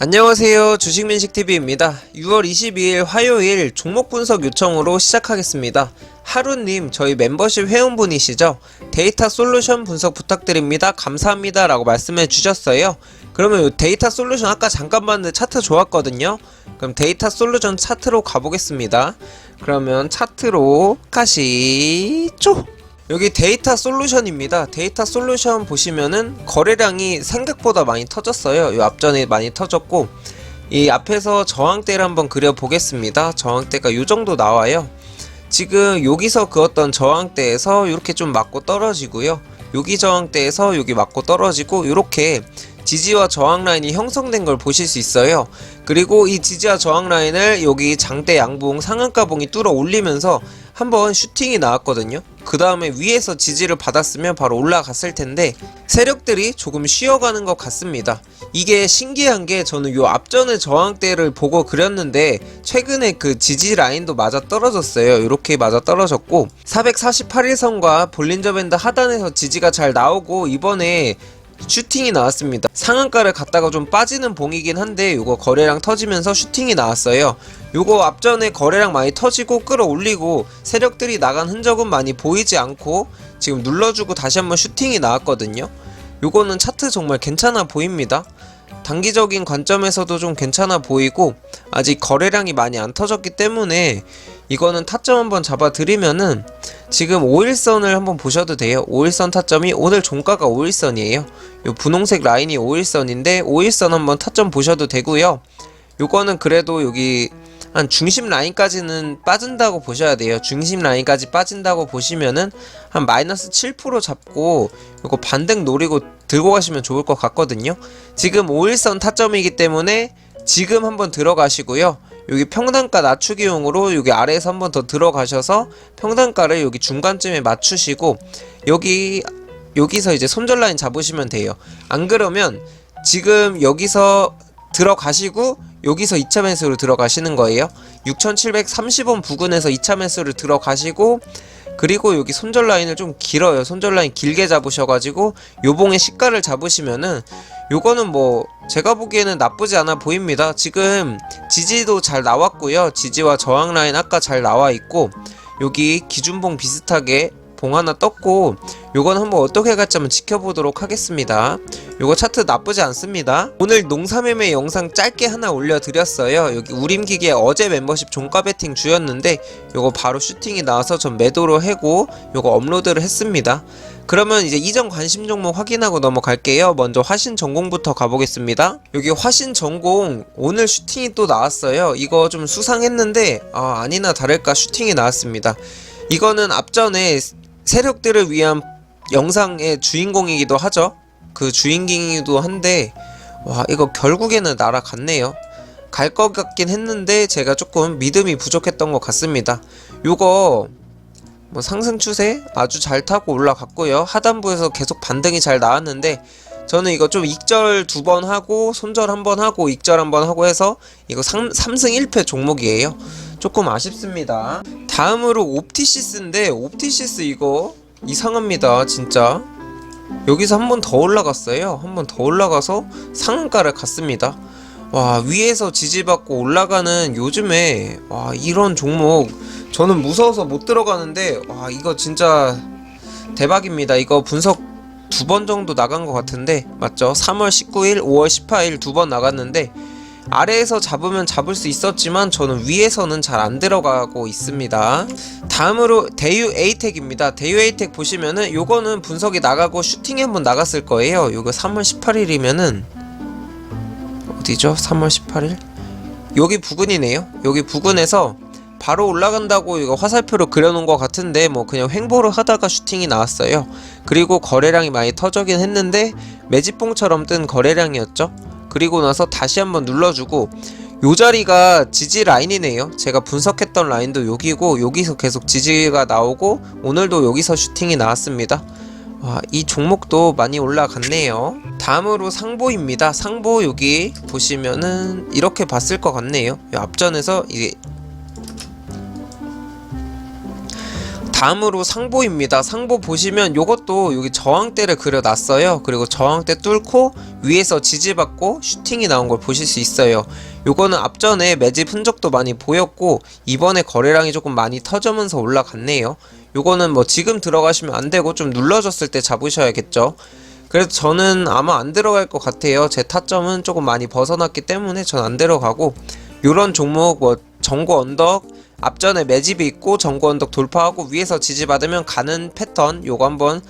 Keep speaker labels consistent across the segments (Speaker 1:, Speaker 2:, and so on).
Speaker 1: 안녕하세요. 주식민식TV입니다. 6월 22일 화요일 종목 분석 요청으로 시작하겠습니다. 하루님, 저희 멤버십 회원분이시죠? 데이터 솔루션 분석 부탁드립니다. 감사합니다. 라고 말씀해 주셨어요. 그러면 요 데이터 솔루션 아까 잠깐 봤는데 차트 좋았거든요? 그럼 데이터 솔루션 차트로 가보겠습니다. 그러면 차트로 가시죠! 여기 데이터 솔루션입니다. 데이터 솔루션 보시면은 거래량이 생각보다 많이 터졌어요. 이 앞전에 많이 터졌고 이 앞에서 저항대를 한번 그려 보겠습니다. 저항대가 요 정도 나와요. 지금 여기서 그었던 저항대에서 이렇게 좀 맞고 떨어지고요. 여기 저항대에서 여기 맞고 떨어지고 이렇게 지지와 저항 라인이 형성된 걸 보실 수 있어요. 그리고 이 지지와 저항 라인을 여기 장대 양봉 상한가봉이 뚫어 올리면서 한번 슈팅이 나왔거든요. 그 다음에 위에서 지지를 받았으면 바로 올라갔을 텐데 세력들이 조금 쉬어가는 것 같습니다. 이게 신기한 게 저는 요 앞전의 저항대를 보고 그렸는데 최근에 그 지지 라인도 맞아 떨어졌어요. 이렇게 맞아 떨어졌고 448일선과 볼린저 밴드 하단에서 지지가 잘 나오고 이번에 슈팅이 나왔습니다. 상한가를 갔다가 좀 빠지는 봉이긴 한데 요거 거래량 터지면서 슈팅이 나왔어요. 요거 앞전에 거래량 많이 터지고 끌어올리고 세력들이 나간 흔적은 많이 보이지 않고 지금 눌러주고 다시 한번 슈팅이 나왔거든요. 요거는 차트 정말 괜찮아 보입니다. 단기적인 관점에서도 좀 괜찮아 보이고 아직 거래량이 많이 안 터졌기 때문에 이거는 타점 한번 잡아드리면은 지금 5일선을 한번 보셔도 돼요. 5일선 타점이 오늘 종가가 5일선이에요. 요 분홍색 라인이 5일선인데 5일선 한번 타점 보셔도 되고요. 요거는 그래도 여기 한 중심 라인까지는 빠진다고 보셔야 돼요. 중심 라인까지 빠진다고 보시면은 한 마이너스 7% 잡고 요거 반등 노리고 들고 가시면 좋을 것 같거든요. 지금 5일선 타점이기 때문에 지금 한번 들어가시고요. 여기 평단가 낮추기용으로 여기 아래에서 한 번 더 들어가셔서 평단가를 여기 중간쯤에 맞추시고 여기 여기서 이제 손절 라인 잡으시면 돼요. 안 그러면 지금 여기서 들어가시고 여기서 2차 매수로 들어가시는 거예요. 6730원 부근에서 2차 매수를 들어가시고 그리고 여기 손절 라인을 좀 길어요. 손절 라인 길게 잡으셔가지고 요봉의 시가를 잡으시면은 요거는 뭐 제가 보기에는 나쁘지 않아 보입니다. 지금 지지도 잘 나왔고요. 지지와 저항 라인 아까 잘 나와 있고 여기 기준봉 비슷하게 봉 하나 떴고 요건 한번 어떻게 갈지 한번 지켜보도록 하겠습니다. 요거 차트 나쁘지 않습니다. 오늘 농사매매 영상 짧게 하나 올려드렸어요. 여기 우림기계 어제 멤버십 종가 베팅 주였는데 요거 바로 슈팅이 나와서 전 매도로 해고 요거 업로드를 했습니다. 그러면 이제 이전 관심 종목 확인하고 넘어갈게요. 먼저 화신 전공부터 가보겠습니다. 여기 화신 전공 오늘 슈팅이 또 나왔어요. 이거 좀 수상했는데 아, 아니나 다를까 슈팅이 나왔습니다. 이거는 앞전에 세력들을 위한 영상의 주인공이기도 하죠. 그 주인공이기도 한데 와 이거 결국에는 날아갔네요. 갈 것 같긴 했는데 제가 조금 믿음이 부족했던 것 같습니다. 요거 뭐 상승 추세 아주 잘 타고 올라갔고요. 하단부에서 계속 반등이 잘 나왔는데 저는 이거 좀 익절 두 번 하고 손절 한 번 하고 익절 한 번 하고 해서 이거 3, 3승 1패 종목이에요. 조금 아쉽습니다. 다음으로 옵티시스인데 옵티시스 이거 이상합니다. 진짜. 여기서 한 번 더 올라갔어요. 한 번 더 올라가서 상한가를 갔습니다. 와 위에서 지지받고 올라가는 요즘에 와 이런 종목 저는 무서워서 못 들어가는데 와 이거 진짜 대박입니다. 이거 분석 두 번 정도 나간 것 같은데 맞죠? 3월 19일, 5월 18일 두 번 나갔는데 아래에서 잡으면 잡을 수 있었지만 저는 위에서는 잘 안 들어가고 있습니다. 다음으로 대유 에이텍입니다. 대유 에이텍 보시면은 요거는 분석이 나가고 슈팅이 한번 나갔을 거예요. 요거 3월 18일이면은 어디죠? 3월 18일? 여기 부근이네요. 여기 부근에서 바로 올라간다고 이거 화살표로 그려놓은 것 같은데 뭐 그냥 횡보를 하다가 슈팅이 나왔어요. 그리고 거래량이 많이 터져긴 했는데 매집봉처럼 뜬 거래량이었죠. 그리고 나서 다시 한번 눌러주고 요 자리가 지지 라인이네요. 제가 분석했던 라인도 여기고 여기서 계속 지지가 나오고 오늘도 여기서 슈팅이 나왔습니다. 와, 이 종목도 많이 올라갔네요. 다음으로 상보입니다. 상보 여기 보시면은 이렇게 봤을 것 같네요. 요 앞전에서 이게 다음으로 상보입니다. 상보 보시면 요것도 여기 저항대를 그려놨어요. 그리고 저항대 뚫고 위에서 지지받고 슈팅이 나온 걸 보실 수 있어요. 요거는 앞전에 매집 흔적도 많이 보였고 이번에 거래량이 조금 많이 터지면서 올라갔네요. 요거는 뭐 지금 들어가시면 안 되고 좀 눌러줬을 때 잡으셔야겠죠. 그래서 저는 아마 안 들어갈 것 같아요. 제 타점은 조금 많이 벗어났기 때문에 전 안 들어가고 요런 종목 뭐 정고 언덕 앞전에 매집이 있고 정고 언덕 돌파하고 위에서 지지받으면 가는 패턴 요거 한번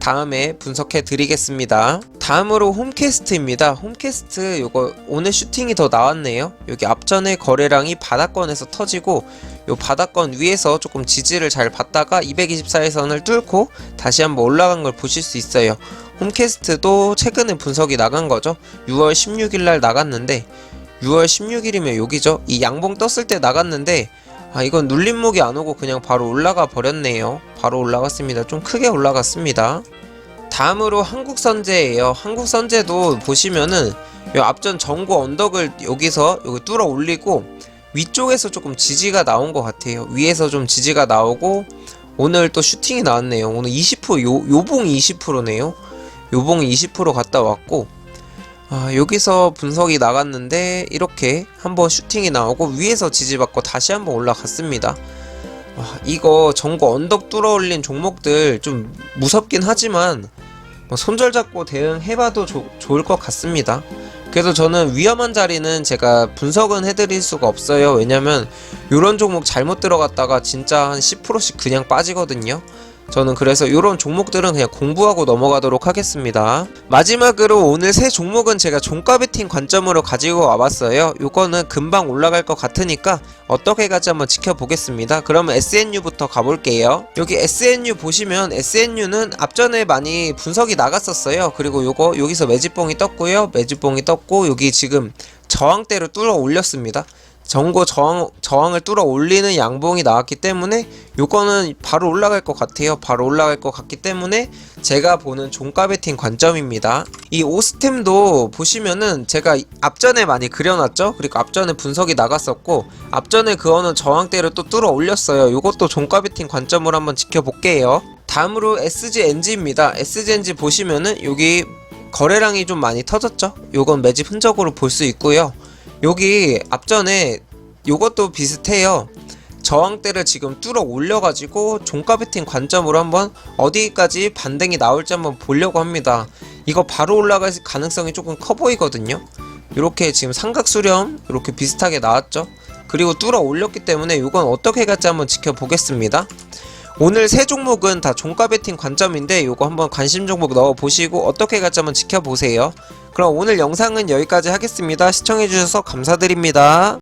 Speaker 1: 다음에 분석해 드리겠습니다. 다음으로 홈캐스트입니다. 홈캐스트 요거 오늘 슈팅이 더 나왔네요. 여기 앞전에 거래량이 바닥권에서 터지고 요 바닥권 위에서 조금 지지를 잘 받다가 224일선을 뚫고 다시 한번 올라간 걸 보실 수 있어요. 홈캐스트도 최근에 분석이 나간 거죠. 6월 16일 날 나갔는데 6월 16일이면 여기죠. 이 양봉 떴을 때 나갔는데 아 이건 눌림목이 안 오고 그냥 바로 올라가 버렸네요. 바로 올라갔습니다. 좀 크게 올라갔습니다. 다음으로 한국선제예요. 한국선제도 보시면은 요 앞전 전고 언덕을 여기서 여기 뚫어 올리고 위쪽에서 조금 지지가 나온 것 같아요. 위에서 좀 지지가 나오고 오늘 또 슈팅이 나왔네요. 오늘 20% 요, 요봉이 20%네요. 요봉이 20% 갔다 왔고 아, 여기서 분석이 나갔는데 이렇게 한번 슈팅이 나오고 위에서 지지받고 다시 한번 올라갔습니다. 아, 이거 전고 언덕 뚫어 올린 종목들 좀 무섭긴 하지만 뭐 손절 잡고 대응해봐도 조- 좋을 것 같습니다. 그래서 저는 위험한 자리는 제가 분석은 해드릴 수가 없어요. 왜냐면 이런 종목 잘못 들어갔다가 진짜 한 10%씩 그냥 빠지거든요. 저는 그래서 이런 종목들은 그냥 공부하고 넘어가도록 하겠습니다. 마지막으로 오늘 세 종목은 제가 종가 베팅 관점으로 가지고 와봤어요. 요거는 금방 올라갈 것 같으니까 어떻게 갈지 한번 지켜보겠습니다. 그러면 SNU부터 가볼게요. 여기 SNU 보시면 SNU는 앞전에 많이 분석이 나갔었어요. 그리고 요거 여기서 매집봉이 떴고요. 매집봉이 떴고 여기 지금 저항대로 뚫어 올렸습니다. 전고 저항, 저항을 뚫어 올리는 양봉이 나왔기 때문에 요거는 바로 올라갈 것 같아요. 바로 올라갈 것 같기 때문에 제가 보는 종가 베팅 관점입니다. 이 오스템도 보시면은 제가 앞전에 많이 그려놨죠. 그리고 앞전에 분석이 나갔었고 앞전에 그거는 저항대로 또 뚫어 올렸어요. 요것도 종가 베팅 관점으로 한번 지켜볼게요. 다음으로 SGNG입니다. SGNG 보시면은 여기 거래량이 좀 많이 터졌죠. 요건 매집 흔적으로 볼 수 있고요. 여기 앞전에 요것도 비슷해요. 저항대를 지금 뚫어 올려가지고 종가 베팅 관점으로 한번 어디까지 반등이 나올지 한번 보려고 합니다. 이거 바로 올라갈 가능성이 조금 커 보이거든요. 이렇게 지금 삼각 수렴 이렇게 비슷하게 나왔죠. 그리고 뚫어 올렸기 때문에 이건 어떻게 갈지 한번 지켜보겠습니다. 오늘 세 종목은 다 종가 베팅 관점인데 이거 한번 관심 종목 넣어 보시고 어떻게 갈지 한번 지켜보세요. 그럼 오늘 영상은 여기까지 하겠습니다. 시청해주셔서 감사드립니다.